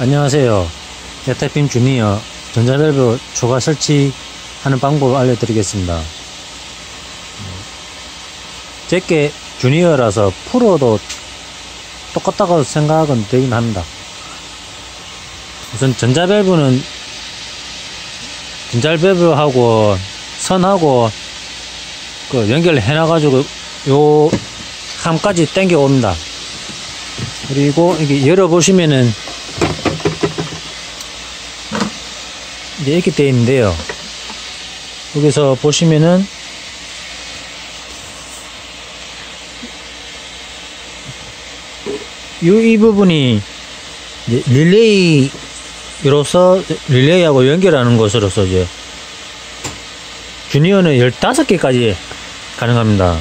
안녕하세요. 에타핌 주니어 전자밸브 초과 설치하는 방법을 알려드리겠습니다. 제게 주니어라서 프로도 똑같다고 생각은 되긴 합니다. 우선 전자밸브는 전자밸브하고 선하고 그 연결을 해놔가지고 요 함까지 당겨 옵니다. 그리고 이게 열어보시면은 이렇게 되어 있는데요. 여기서 보시면은 이, 이 부분이 릴레이로서 릴레이하고 연결하는 것으로서 이제 주니어는 15개까지 가능합니다.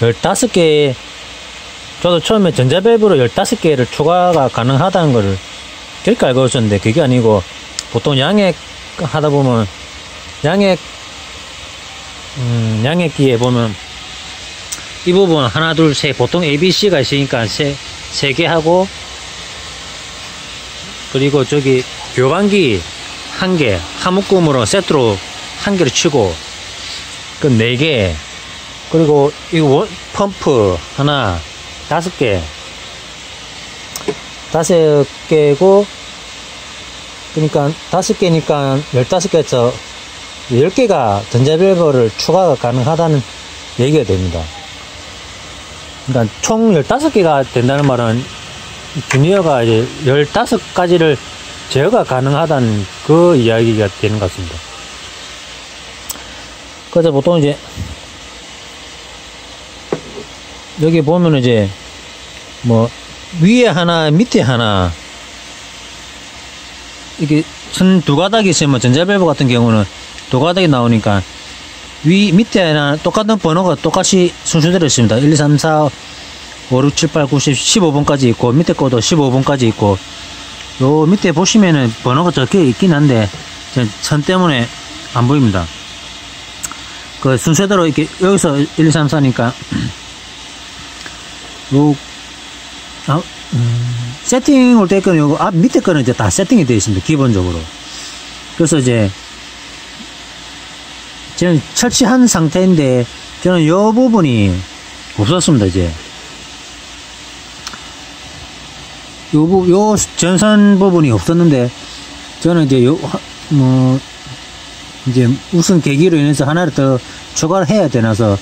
15개 저도 처음에 전자밸브로 15개를 추가가 가능하다는 것을 그렇게 알고 있었는데 그게 아니고 보통 양액 하다 보면 양액 음, 양액기에 보면 이 부분 하나 둘 셋 보통 ABC가 있으니까 세개 하고 그리고 저기 교반기 한 개, 한 묶음으로 세트로 한 개를 치고 그 네 개, 그리고 이 원, 펌프 하나 다섯 개, 다섯 개고 그러니까 다섯 개니까 열다섯 개에서 열 개가 전자밸브를 추가가 가능하다는 얘기가 됩니다. 그러니까 총 15개가 된다는 말은 주니어가 이제 15가지를 제어가 가능하다는 그 이야기가 되는 것 같습니다. 그래서 보통 이제 여기 보면 이제 뭐 위에 하나 밑에 하나 이게 선두 가닥이 있으면 전자밸브 같은 경우는 두 가닥이 나오니까 위 밑에 하나 똑같은 번호가 똑같이 순서대로 있습니다. 1, 2, 3, 4, 5, 6, 7, 8, 9, 10, 15번까지 있고 밑에 거도 15번까지 있고 요 밑에 보시면은 번호가 적혀 있긴 한데 선 때문에 안 보입니다. 그 순서대로 이렇게 여기서 1, 2, 3, 4니까 요 아, 음, 세팅 올 때 거는 요거 앞 밑에 거는 이제 다 세팅이 되어 있습니다. 기본적으로. 그래서 이제 저는 설치한 상태인데 저는 요 부분이 없었습니다. 이제 요, 부, 요 전선 부분이 없었는데, 저는 이제 요, 뭐, 이제 무슨 계기로 인해서 하나를 더 추가를 해야 되나서,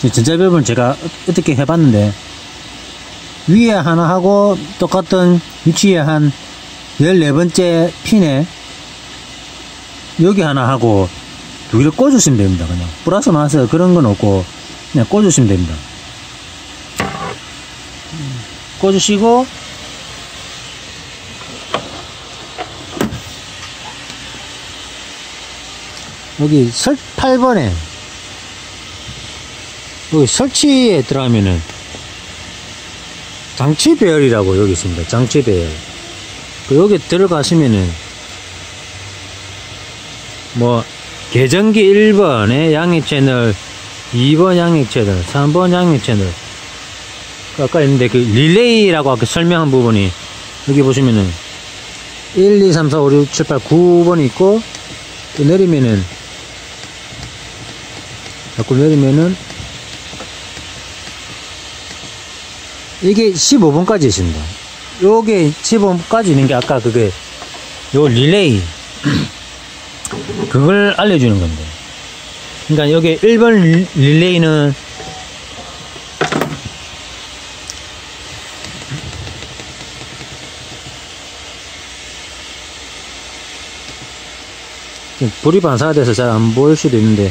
전자밸브는 제가 어떻게 해봤는데, 위에 하나 하고 똑같은 위치에 한 14번째 핀에 여기 하나 하고 두 개를 꽂으시면 됩니다. 그냥. 플러스 마이너스 그런 건 없고, 그냥 꽂으시면 됩니다. 꽂으시고 여기 설 8번에 여기 설치에 들어가면은 장치 배열이라고 여기 있습니다. 장치 배열. 그 여기 들어가시면은 뭐 계정기 1번의 양의 채널 2번 양의 채널 3번 양의 채널 아까 있는데 그 릴레이라고 아까 설명한 부분이 여기 보시면은 1, 2, 3, 4, 5, 6, 7, 8, 9번이 있고 또 내리면은 자꾸 내리면은 이게 15번까지 있습니다. 요게 15번까지 있는 게 아까 그게 요 릴레이 그걸 알려주는 겁니다. 그러니까 여기 1번 릴레이는 불이 반사돼서 잘 안 보일 수도 있는데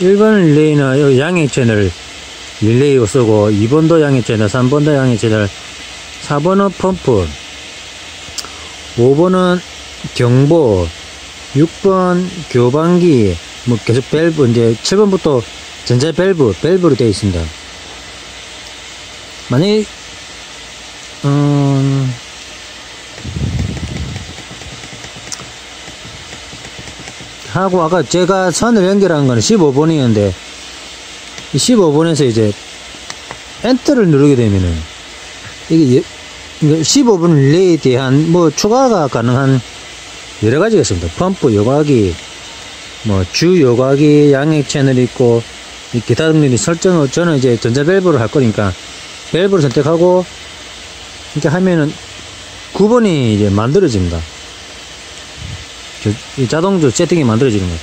1번 릴레이는 양의 채널 릴레이로 쓰고 2번도 양의 채널 3번도 양의 채널 4번은 펌프 5번은 경보 6번 교반기 뭐 계속 밸브 이제 7번부터 전자 밸브 밸브로 되어 있습니다. 만약에 음 하고 아까 제가 선을 연결한 거는 15번이었는데 15번에서 이제 엔터를 누르게 되면은 이게 15분 릴레이에 대한 뭐 추가가 가능한 여러 가지가 있습니다. 펌프 요각이 뭐주 요각이 양액 채널이 있고 이 기타 등등이 설정을 저는 이제 전자 밸브를 할 거니까 밸브를 선택하고 이렇게 하면은 9번이 이제 만들어집니다. 자동으로 세팅이 만들어지는 거죠.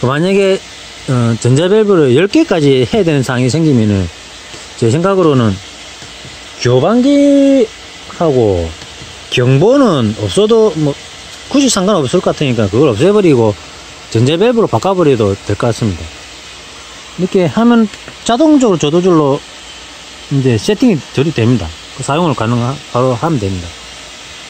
그 만약에 어, 전자 밸브를 10개까지 해야 되는 상황이 생기면은 제 생각으로는 교반기하고 경보는 없어도 뭐 굳이 상관없을 것 같으니까 그걸 없애버리고 전자 밸브로 바꿔버려도 될 것 같습니다. 이렇게 하면 자동적으로 저도줄로 이제 세팅이 처리됩니다. 그 사용을 가능 바로 하면 됩니다.